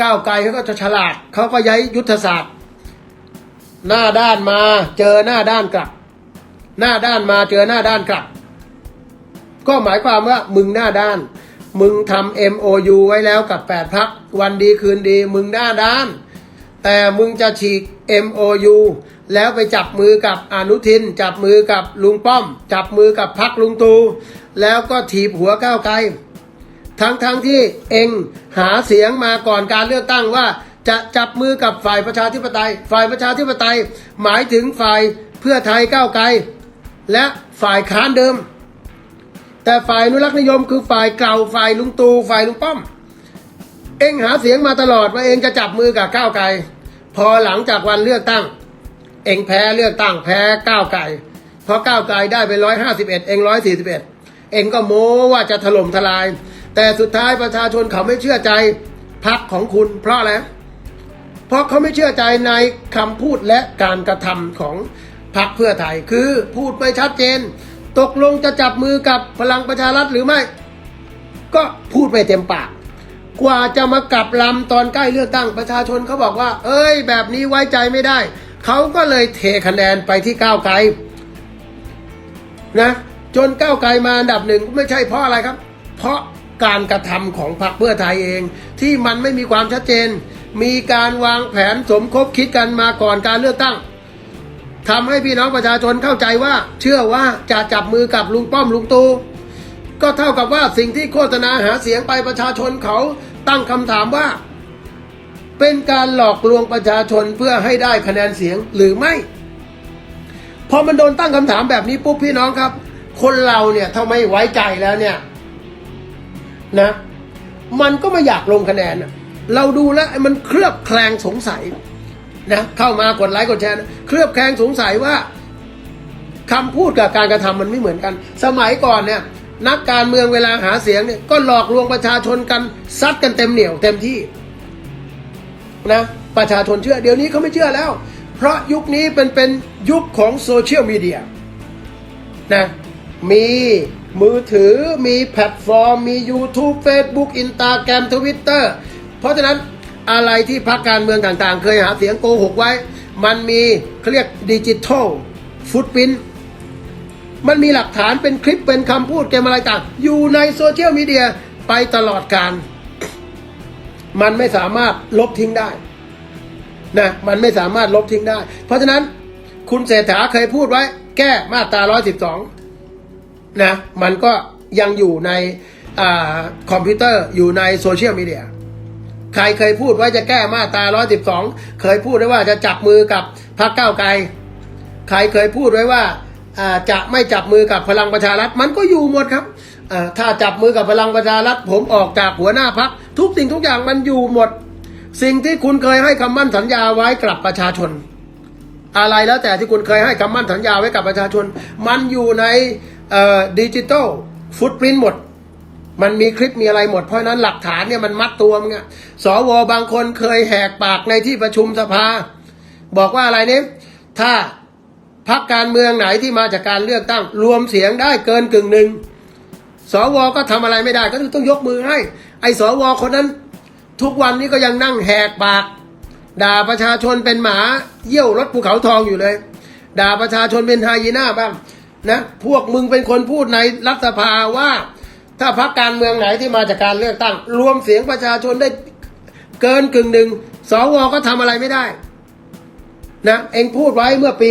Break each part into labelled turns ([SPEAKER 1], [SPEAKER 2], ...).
[SPEAKER 1] ก้าวไกลเขาก็จะฉลาดเขาก็ย้ายยุทธศาสตร์ หน้าด้านมาเจอหน้าด้านกลับ หน้าด้านมาเจอหน้าด้านกลับ ก็หมายความว่ามึงหน้าด้าน มึงทำ MOU ไว้แล้วกับแปดพักวันดีคืนดี มึงหน้าด้าน แต่มึงจะฉีก MOU แล้วไปจับมือกับอนุทิน จับมือกับลุงป้อม จับมือกับพักลุงตู แล้วก็ถีบหัวก้าวไกล ทั้งทั้งที่เองหาเสียงมาก่อนการเลือกตั้งว่า จะจับมือกับฝ่ายประชาธิปไตย ฝ่ายประชาธิปไตย หมายถึงฝ่ายเพื่อไทยก้าวไกล และฝ่ายค้านเดิม แต่ฝ่ายอนุรักษ์นิยมคือฝ่ายเก่าฝ่ายลุงตูฝ่ายลุงป้อม เองหาเสียงมาตลอดว่าเองจะจับมือกับก้าวไกล พอหลังจากวันเลือกตั้ง เองแพ้เลือกตั้งแพ้ก้าวไกลเพราะก้าวไกลได้ไปร้อยห้าสิบเอ็ดเองร้อยสี่สิบเอ็ดเองก็โม้ว่าจะถล่มทลาย แต่สุดท้ายประชาชนเขาไม่เชื่อใจพักของคุณ เพราะอะไร เพราะเขาไม่เชื่อใจในคำพูดและการกระทำของพรรคเพื่อไทย คือพูดไม่ชัดเจน ตกลงจะจับมือกับพลังประชารัฐหรือไม่ ก็พูดไม่เต็มปาก กว่าจะมากลับลำตอนใกล้เลือกตั้งประชาชนเขาบอกว่า เอ้ย แบบนี้ไว้ใจไม่ได้ เขาก็เลยเทคะแนนไปที่ก้าวไกลนะจนก้าวไกลมาอันดับหนึ่งไม่ใช่เพราะอะไรครับ เพราะ การกระทำของพรรคเพื่อไทยเอง ที่มันไม่มีความชัดเจน มีการวางแผนสมคบคิดกันมาก่อนการเลือกตั้งทำให้พี่น้องประชาชนเข้าใจว่า เชื่อว่าจะจับมือกับลุงป้อมลุงตูก็เท่ากับว่าสิ่งที่โฆษณาหาเสียงไปประชาชนเขาตั้งคำถามว่า เป็นการหลอกลวงประชาชนเพื่อให้ได้คะแนนเสียงหรือไม่พอมันโดนตั้งคำถามแบบนี้ปุ๊บพี่น้องครับ คนเราเนี่ยถ้าไม่ไว้ใจแล้วเนี่ย นะ มันก็ไม่อยากลงคะแนนอะเราดูแล้วมันเคลือบแคลงสงสัยนะเข้ามากดไลค์กดแชร์นะเคลือบแคลงสงสัยว่าคำพูดกับการกระทำมันไม่เหมือนกัน สมัยก่อนเนี่ยนักการเมืองเวลาหาเสียงเนี่ยก็หลอกลวงประชาชนกันซัดกันเต็มเหนียวเต็มที่นะประชาชนเชื่อเดี๋ยวนี้เขาไม่เชื่อแล้ว เพราะยุคนี้เป็นเป็นยุคของโซเชียลมีเดียนะมี มือถือมีแพลตฟอร์ม มี YouTube Facebook Instagram Twitter เพราะฉะนั้นอะไรที่พรรคการเมืองต่างๆ เคยหาเสียงโกหกไว้ มันมีเขาเรียกดิจิทัลฟุตพินมันมีหลักฐานเป็นคลิปเป็นคำพูดเกมอะไรต่าง อยู่ในโซเชียลมีเดียไปตลอดการ มันไม่สามารถลบทิ้งได้นะมันไม่สามารถลบทิ้งได้ เพราะฉะนั้นคุณเศรษฐาเคยพูดไว้ แก้มาตรา112 นะมันก็ยังอยู่ในอคอมพิวเตอร์อยู่ในโซเชียลมีเดียใครเคยพูดไว้จะแก้มาตรา 112 เคยพูดไว้ว่าจะจับมือกับพรรคก้าวไกล ใครเคยพูดไว้ว่าจะไม่จับมือกับพลังประชารัฐ มันก็อยู่หมดครับ ถ้าจับมือกับพลังประชารัฐ ผมออกจากหัวหน้าพัก ทุกสิ่งทุกอย่างมันอยู่หมด สิ่งที่คุณเคยให้คำมั่นสัญญาไว้กับประชาชน อะไรแล้วแต่ที่คุณเคยให้คำมั่นสัญญาไว้กับประชาชน มันอยู่ใน ดิจิตอลฟุตปรินหมด มันมีคลิปมีอะไรหมด เพราะนั้นหลักฐานเนี่ยมันมัดตัวมึงอะสวบางคนเคยแหกปากในที่ประชุมสภา บอกว่าอะไรเนี่ยถ้าพักการเมืองไหนที่มาจากการเลือกตั้ง รวมเสียงได้เกินกึ่งหนึ่งสวก็ทำอะไรไม่ได้ก็ต้องยกมือให้ ไอ้สวคนนั้น ทุกวันนี้ก็ยังนั่งแหกปาก ด่าประชาชนเป็นหมาเยี่ยวรถภูเขาทองอยู่เลย ด่าประชาชนเป็นไฮยีน่าบ้าง นะพวกมึงเป็นคนพูดในรัฐสภาว่า ถ้าพักการเมืองไหนที่มาจากการเลือกตั้ง รวมเสียงประชาชนได้เกินกึ่งหนึ่งสวก็ทำอะไรไม่ได้ นะเองพูดไว้เมื่อปี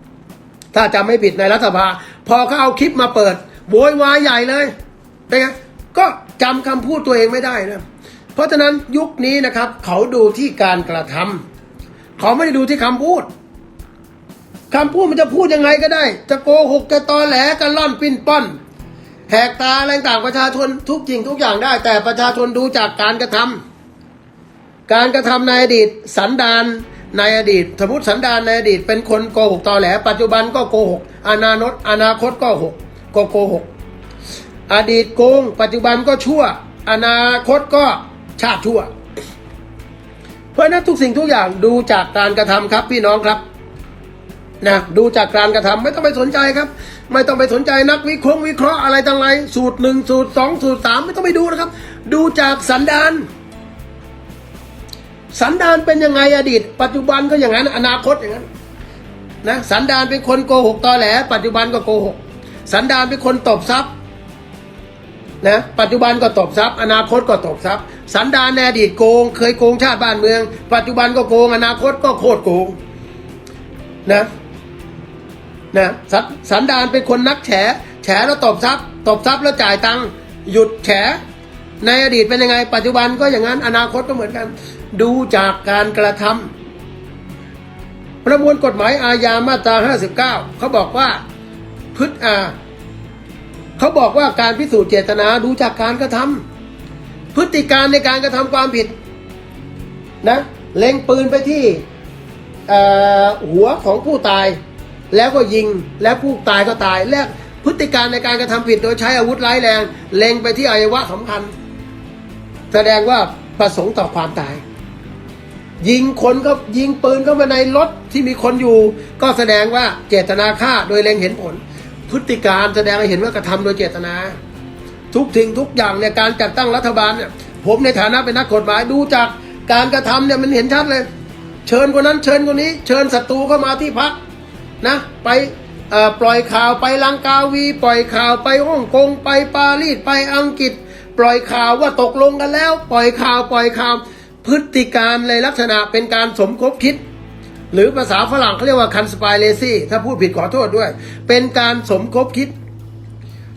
[SPEAKER 1] 64ถ้าจำไม่ผิดในรัฐสภา พอเขาเอาคลิปมาเปิดโวยวายใหญ่เลยเป็นไงก็จำคำพูดตัวเองไม่ได้นะเพราะฉะนั้นยุคนี้นะครับ เขาดูที่การกระทำเขาไม่ได้ดูที่คำพูด คำพูดมันจะพูดยังไงก็ได้ จะโกหกจะตอแหลกันล่อนปิ้นป้อนแหกตาอะไรต่างประชาชนทุกจริงทุกอย่างได้ แต่ประชาชนดูจากการกระทำการกระทำในอดีตสันดานในอดีต สมมติสันดานในอดีต เป็นคนโกหกตอแหล ปัจจุบันก็โกหกอนาคตอนาคตก็หกก็โกหกอดีตโกง ปัจจุบันก็ชั่ว อนาคตก็ชาติชั่ว เพราะฉะนั้นทุกสิ่งทุกอย่างดูจากการกระทำครับพี่น้องครับ นะดูจากการกระทำไม่ต้องไปสนใจครับ ไม่ต้องไปสนใจนักวิเคราะห์วิเคราะห์อะไรต่างไรสูตรหนึ่งสูตรสองสูตรสามไม่ต้องไปดูนะครับ ดูจากสันดานสันดานเป็นยังไงอดีต ปัจจุบันก็อย่างนั้น อนาคตอย่างนั้นนะสันดานเป็นคนโกหกตอแหล ปัจจุบันก็โกหกสันดานเป็นคนตบทรัพย์นะปัจจุบันก็ตบทรัพย์ อนาคตก็ตบทรัพย์ สันดานในอดีตโกง เคยโกงชาติบ้านเมือง ปัจจุบันก็โกง อนาคตก็โคตรโกงนะ นะสันสันดานเป็นคนนักแฉ แฉแล้วตบทรัพย์ตบทรัพย์แล้วจ่ายตังค์หยุดแฉ ในอดีตเป็นยังไง ปัจจุบันก็อย่างนั้นอนาคตก็เหมือนกัน ดูจากการกระทำประมวลกฎหมายอาญามาตรา 59 เขาบอกว่าพฤติอาเขาบอกว่าการพิสูจน์เจตนาดูจากการกระทำพฤติการในการกระทำความผิดนะเล็งปืนไปที่หัวของผู้ตาย แล้วก็ยิงแล้วผู้ตายก็ตาย และพฤติการในการกระทำผิดโดยใช้อาวุธร้ายแรง เล็งไปที่อวัยวะสำคัญ แสดงว่าประสงค์ต่อความตาย ยิงคนก็ยิงปืนเข้ามาในรถที่มีคนอยู่ ก็แสดงว่าเจตนาฆ่าโดยเล็งเห็นผล พฤติการแสดงให้เห็นว่ากระทำโดยเจตนา ทุกทิ้งทุกอย่างเนี่ยการจัดตั้งรัฐบาลเนี่ยผมในฐานะเป็นนักกฎหมายดูจากการกระทำเนี่ยมันเห็นชัดเลย เชิญคนนั้นเชิญคนนี้ เชิญศัตรูเข้ามาที่พัก นะไปปล่อยข่าวไปลังกาวี ปล่อยข่าวไปฮ่องกงไปปารีสไปอังกฤษ ปล่อยข่าวว่าตกลงกันแล้ว ปล่อยข่าวปล่อยข่าวพฤติการในลักษณะเป็นการสมคบคิด หรือภาษาฝรั่งเขาเรียกว่า conspiracy ถ้าพูดผิดขอโทษด้วย เป็นการสมคบคิด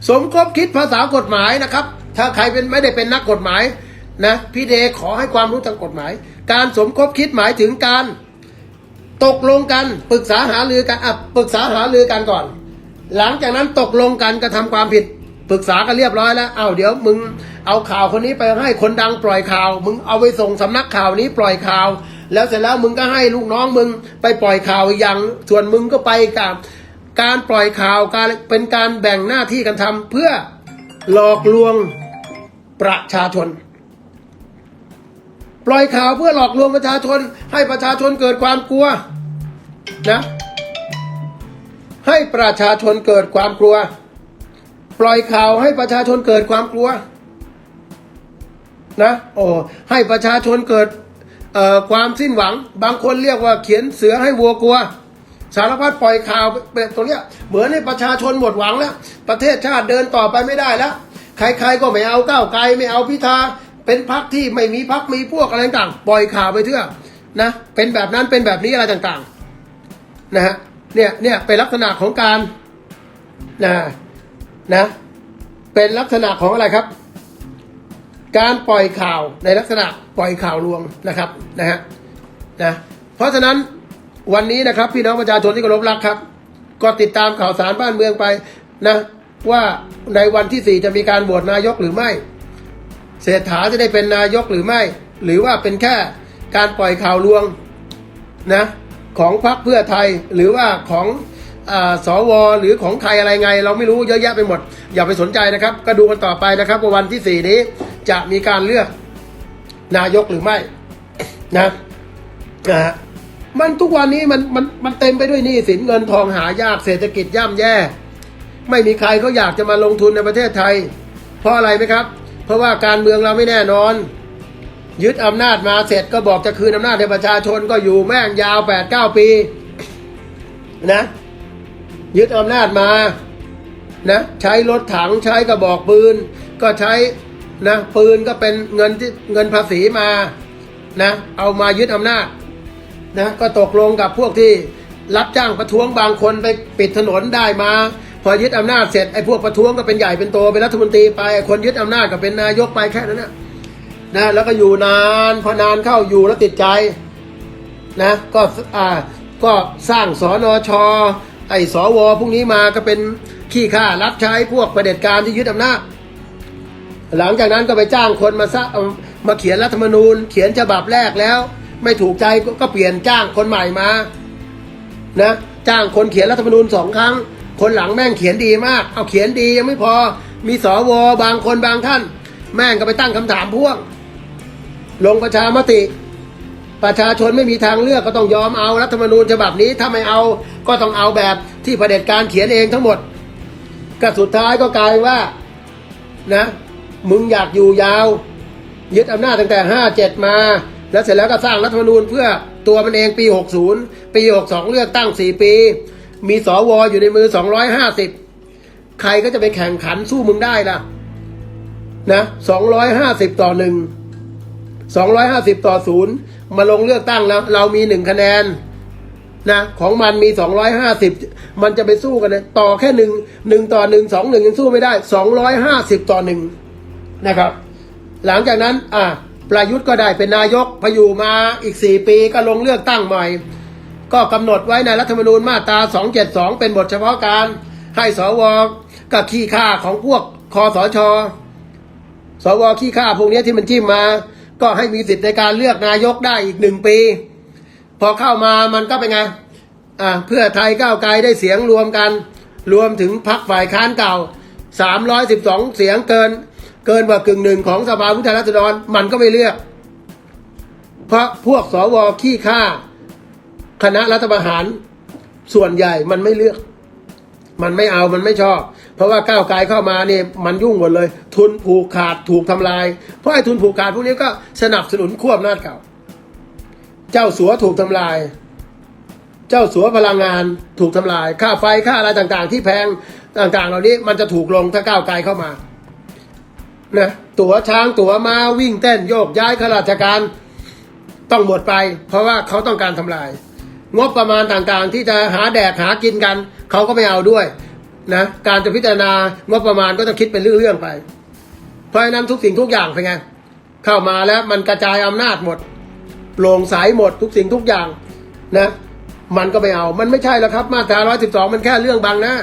[SPEAKER 1] สมคบคิดภาษากฎหมายนะครับ ถ้าใครเป็นไม่ได้เป็นนักกฎหมายนะพี่เดขอให้ความรู้ทางกฎหมาย การสมคบคิดหมายถึงการ ตกลงกันปรึกษาหารือกันอะปรึกษาหารือกันก่อน หลังจากนั้นตกลงกันกระทำความผิดปรึกษากันเรียบร้อยแล้วเอาวเดี๋ยวมึงเอาข่าวคนนี้ไปให้คนดังปล่อยข่าว มึงเอาไปส่งสำนักข่าวนี้ปล่อยข่าว แล้วเสร็จแล้วมึงก็ให้ลูกน้องมึงไปปล่อยข่าวอีกอย่างส่วนมึงก็ไปกับการปล่อยข่าวการเป็นการแบ่งหน้าที่กันทำเพื่อหลอกลวงประชาชน ปล่อยข่าวเพื่อหลอกลวงประชาชน ให้ประชาชนเกิดความกลัวนะให้ประชาชนเกิดความกลัว ปล่อยข่าวให้ประชาชนเกิดความกลัวนะโอ้ให้ประชาชนเกิดความสิ้นหวัง บางคนเรียกว่าเขียนเสือให้วัวกลัว สารพัดปล่อยข่าวแบบตรงเนี้ยเหมือนให้ประชาชนหมดหวังแล้ว ประเทศชาติเดินต่อไปไม่ได้แล้ว ใครๆก็ไม่เอาก้าวไกลไม่เอาพิธา เป็นพักที่ไม่มีพักมีพวกอะไรต่างๆปล่อยข่าวไปเถอะนะเป็นแบบนั้นเป็นแบบนี้อะไรต่างๆนะฮะเนี่ยเนี่ยเป็นลักษณะของการนะนะเป็นลักษณะของอะไรครับ การปล่อยข่าวในลักษณะปล่อยข่าวลวงนะครับนะฮะนะเพราะฉะนั้นวันนี้นะครับพี่น้องประชาชนที่เคารพรักครับ ก็ติดตามข่าวสารบ้านเมืองไปนะว่าในวันที่สี่จะมีการโหวตนายกหรือไม่ เศรษฐาจะได้เป็นนายกหรือไม่ หรือว่าเป็นแค่การปล่อยข่าวลวงนะของพรรคเพื่อไทยหรือว่าของอสวหรือของใครอะไรไง เราไม่รู้เยอะแยะไปหมด อย่าไปสนใจนะครับ ก็ดูกันต่อไปนะครับวันที่สี่นี้จะมีการเลือกนายกหรือไม่นะนะฮะมันทุกวันนี้มันมันมันเต็มไปด้วยหนี้สินเงินทองหายากเศรษฐกิจย่ำแย่ ไม่มีใครเขาอยากจะมาลงทุนในประเทศไทย เพราะอะไรไหมครับ เพราะว่าการเมืองเราไม่แน่นอน ยึดอำนาจมาเสร็จก็บอกจะคืนอำนาจให้ประชาชนก็อยู่แม่งยาวแปดเก้าปีนะยึดอำนาจมานะใช้รถถังใช้กระบอกปืน ก็ใช้นะปืนก็เป็นเงินที่เงินภาษีมานะเอามายึดอำนาจนะก็ตกลงกับพวกที่รับจ้างประท้วงบางคนไปปิดถนนได้มา พอยึดอำนาจเสร็จไอ้พวกประท้วงก็เป็นใหญ่เป็นโตเป็นรัฐมนตรีไปไอ้คนยึดอำนาจก็เป็นนายกไปแค่นั้นนะนะแล้วก็อยู่นานพอนานเข้าอยู่แล้วติดใจนะก็อ่าก็สร้างสอนอชอไอ้สวพวกนี้มาก็เป็นขี้ข้ารับใช้พวกประเด็จการที่ยึดอำนาจหลังจากนั้นก็ไปจ้างคนมาซะเอามาเขียนรัฐธรรมนูญ เขียนฉบับแรกแล้ว ไม่ถูกใจก็ก็เปลี่ยนจ้างคนใหม่มานะจ้างคนเขียนรัฐธรรมนูญสองครั้ง คนหลังแม่งเขียนดีมาก เอาเขียนดียังไม่พอ มีสวบางคนบางท่าน แม่งก็ไปตั้งคำถามพ่วง ลงประชามติ ประชาชนไม่มีทางเลือกก็ต้องยอมเอารัฐธรรมนูญฉบับนี้ ถ้าไม่เอาก็ต้องเอาแบบที่เผด็จการเขียนเองทั้งหมดก็สุดท้ายก็กลายว่านะ มึงอยากอยู่ยาว ยึดอำนาจตั้งแต่ห้าเจ็ดมา แล้วเสร็จแล้วก็สร้างรัฐธรรมนูญเพื่อตัวมันเองปี 60 ปี 62 เลือกตั้ง 4 ปี มีสอวออยู่ในมือ250ใครก็จะไปแข่งขันสู้มึงได้ล่ะ นะ250ต่อหนึ่ง250ต่อศูนย์มาลงเลือกตั้งแล้ว เรามีหนึ่งคะแนนนะของมันมี250มันจะไปสู้กันนี่ยต่อแค่หนึ่งหนึ่งต่อหนึ่งสองหนึ่งยังสู้ไม่ได้250ต่อหนึ่งนะครับ หลังจากนั้น อะประยุทธ์ก็ได้เป็นนายกพออยู่มาอีก4ปีก็ลงเลือกตั้งใหม่ ก็กำหนดไว้ในรัฐธรรมนูญมาตรา 272 เป็นบทเฉพาะการ ให้สวกับขี้ข้าของพวกคอสช สวขี้ข้าพวกนี้ที่มันจิ้มมา ก็ให้มีสิทธิ์ในการเลือกนายกได้อีกหนึ่งปี พอเข้ามามันก็เป็นไงอ่าเพื่อไทยก้าวไกลได้เสียงรวมกัน รวมถึงพักฝ่ายค้านเก่า 312 เสียงเกิน เกินกว่ากึ่งหนึ่งของสภาผู้แทนราษฎรมันก็ไม่เลือก เพราะพวกสวขี้ข้า คณะรัฐประหารส่วนใหญ่มันไม่เลือก มันไม่เอามันไม่ชอบ เพราะว่าก้าวไกลเข้ามาเนี่ยมันยุ่งหมดเลย ทุนผูกขาดถูกทำลาย เพราะไอ้ทุนผูกขาดพวกนี้ก็สนับสนุนควบอำนาจเก่า เจ้าสัวถูกทำลาย เจ้าสัวพลังงานถูกทำลาย ค่าไฟค่าอะไรต่างๆ ที่แพงต่างๆ เหล่านี้มันจะถูกลงถ้าก้าวไกลเข้ามานะตั๋วช้างตั๋วม้าวิ่งเต้นโยกย้ายข้าราชการต้องหมดไป เพราะว่าเขาต้องการทำลาย งบประมาณต่างๆ ที่จะหาแดกหากินกัน เขาก็ไม่เอาด้วยนะการจะพิจารณางบประมาณก็ต้องคิดเป็นเรื่องๆไป เพราะฉะนั้นทุกสิ่งทุกอย่างเป็นไงเข้ามาแล้วมันกระจายอำนาจหมดโปร่งใสหมดทุกสิ่งทุกอย่างนะมันก็ไม่เอา มันไม่ใช่แล้วครับ มาตรา112มันแค่เรื่องบางหน้า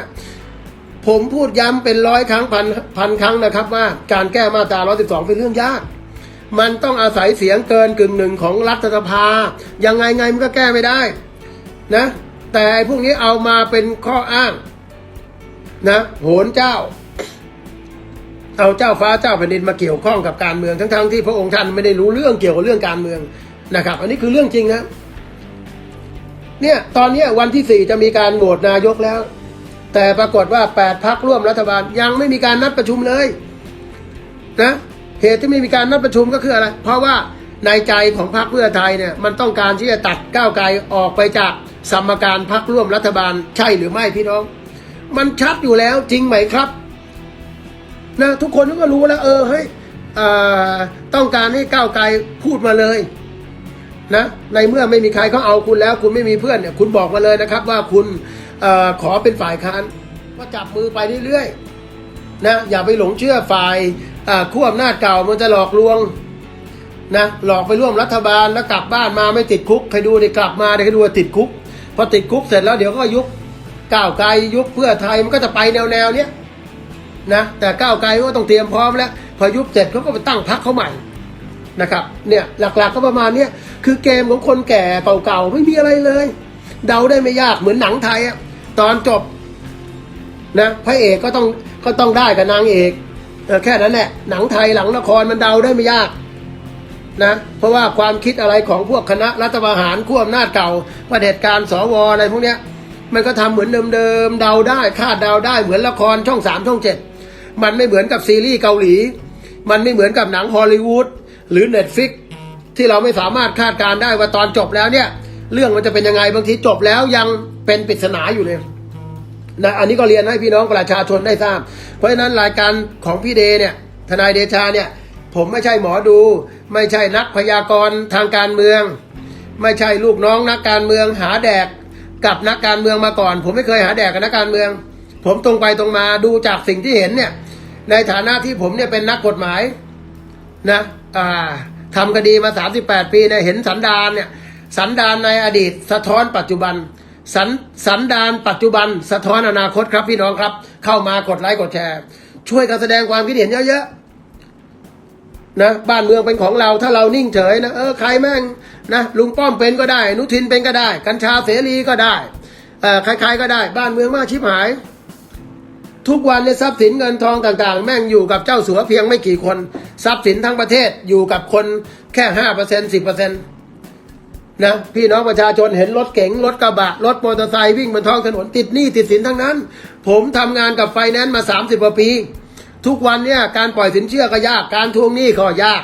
[SPEAKER 1] ผมพูดย้ำเป็นร้อยครั้งพันพันครั้งนะครับ ว่าการแก้มาตรา112เป็นเรื่องยาก มันต้องอาศัยเสียงเกินกึ่งหนึ่งของรัฐสภา ยังไงไงมันก็แก้ไม่ได้ นะ แต่พวกนี้เอามาเป็นข้ออ้าง นะโหนเจ้า เอาเจ้าฟ้าเจ้าแผ่นดินมาเกี่ยวข้องกับการเมืองทั้งๆที่พระองค์ท่านไม่ได้รู้เรื่องเกี่ยวกับเรื่องการเมืองนะครับ อันนี้คือเรื่องจริงนะเนี่ยตอนนี้วันที่สี่จะมีการโหวตนายกแล้ว แต่ปรากฏว่าแปดพักร่วมรัฐบาลยังไม่มีการนัดประชุมเลย นะเหตุที่ไม่มีการนัดประชุมก็คืออะไร เพราะว่าในใจของพรรคเพื่อไทยเนี่ยมันต้องการที่จะตัดก้าวไกลออกไปจาก สมการพรรคร่วมรัฐบาลใช่หรือไม่พี่น้อง มันชัดอยู่แล้วจริงไหมครับนะทุกคนก็รู้แล้ว เออเฮ้ยต้องการให้ก้าวไกลพูดมาเลยนะในเมื่อไม่มีใครเขาเอาคุณแล้ว คุณไม่มีเพื่อนเนี่ยคุณบอกมาเลยนะครับ ว่าคุณออขอเป็นฝ่ายค้านก็จับมือไปเรื่อยๆนะอย่าไปหลงเชื่อฝ่ายอ่าขั้วอำนาจเก่ามันจะหลอกลวงนะหลอกไปร่วมรัฐบาลแล้วกลับบ้านมาไม่ติดคุกใครดูเดี๋ยกลับมาเดี๋ยใครดูติดคุก พอติดคุกเสร็จแล้วเดี๋ยวก็ยุบก้าวไกลยุบเพื่อไทยมันก็จะไปแนวแนวๆเนี้ยนะแต่ก้าวไกลก็ต้องเตรียมพร้อมแล้ว พอยุบเสร็จเขาก็ไปตั้งพรรคเขาใหม่นะครับเนี่ยหลักๆก็ประมาณเนี้ยคือเกมของคนแก่เก่าๆไม่มีอะไรเลย เดาได้ไม่ยากเหมือนหนังไทยอะตอนจบนะพระเอกก็ต้องก็ต้องได้กับนางเอกแค่นั้นแหละหนังไทยหลังละครมันเดาได้ไม่ยาก นะเพราะว่าความคิดอะไรของพวกคณะรัฐประหารขั้วอำนาจเก่าประเด็จการสวอะไรพวกเนี้ยมันก็ทำเหมือนเดิมๆเดาได้คาดเดาได้เหมือนละครช่องสามช่องเจ็ดมันไม่เหมือนกับซีรีส์เกาหลี มันไม่เหมือนกับหนังฮอลลีวูดหรือเน็ตฟิกที่เราไม่สามารถคาดการได้ว่าตอนจบแล้วเนี่ย เรื่องมันจะเป็นยังไงบางทีจบแล้วยังเป็นปริศนาอยู่เลยนะอันนี้ก็เรียนให้พี่น้องประชาชนได้ทราบ เพราะฉะนั้นรายการของพี่เดเนี่ยทนายเดชาเนี่ย ผมไม่ใช่หมอดู ไม่ใช่นักพยากรณ์ทางการเมือง ไม่ใช่ลูกน้องนักการเมืองหาแดกกับนักการเมืองมาก่อน ผมไม่เคยหาแดกกับนักการเมือง ผมตรงไปตรงมาดูจากสิ่งที่เห็นเนี่ย ในฐานะที่ผมเนี่ยเป็นนักกฎหมายนะอ่าทำคดีมา 38 ปีเนี่ยเห็นสันดานเนี่ยสันดานในอดีตสะท้อนปัจจุบันสันสันดานปัจจุบันสะท้อนอนาคตครับพี่น้องครับ เข้ามากดไลค์กดแชร์ ช่วยกันแสดงความคิดเห็นเยอะๆ นะบ้านเมืองเป็นของเราถ้าเรานิ่งเฉยนะเออใครแม่งนะลุงป้อมเป็นก็ได้นุทินเป็นก็ได้ กัญชาเสรีก็ได้เออใครๆก็ได้ บ้านเมืองมากชิบหาย ทุกวันเนี่ยทรัพย์สินเงินทองต่างๆ แม่งอยู่กับเจ้าสัวเพียงไม่กี่คน ทรัพย์สินทั้งประเทศอยู่กับคนแค่ห้าเปอร์เซ็นสิบเปอร์เซ็นต์นะพี่น้องประชาชนเห็นรถเก๋งรถกระบะ รถมอเตอร์ไซค์วิ่งบนท้องถนนติดหนี้ติดสินทั้งนั้น ผมทำงานกับไฟแนนซ์มาสามสิบกว่าปี ทุกวันเนี่ยการปล่อยสินเชื่อก็ยากการทวงหนี้ก็ยาก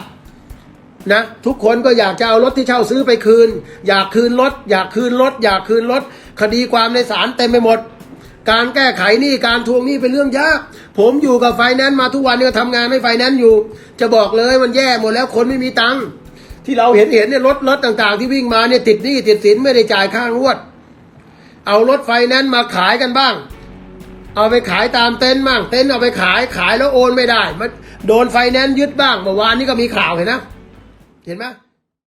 [SPEAKER 1] นะทุกคนก็อยากจะเอารถที่เช่าซื้อไปคืน อยากคืนรถ อยากคืนรถ อยากคืนรถ คดีความในศาลเต็มไปหมด การแก้ไขหนี้การทวงหนี้เป็นเรื่องยาก ผมอยู่กับไฟแนนซ์มาทุกวันเนี่ยทำงานให้ไฟแนนซ์อยู่ จะบอกเลยมันแย่หมดแล้วคนไม่มีตังค์ที่เราเห็นเห็นเนี่ยรถรถต่างๆ ที่วิ่งมาเนี่ยติดหนี้ติดสินไม่ได้จ่ายค่างวด เอารถไฟแนนซ์มาขายกันบ้าง เอาไปขายตามเต็นท์บ้างเต็นท์เอาไปขายขายแล้วโอนไม่ได้ มันโดนไฟแนนซ์ยึดบ้างเมื่อวานนี้ก็มีข่าวเห็นนะ เห็นไหม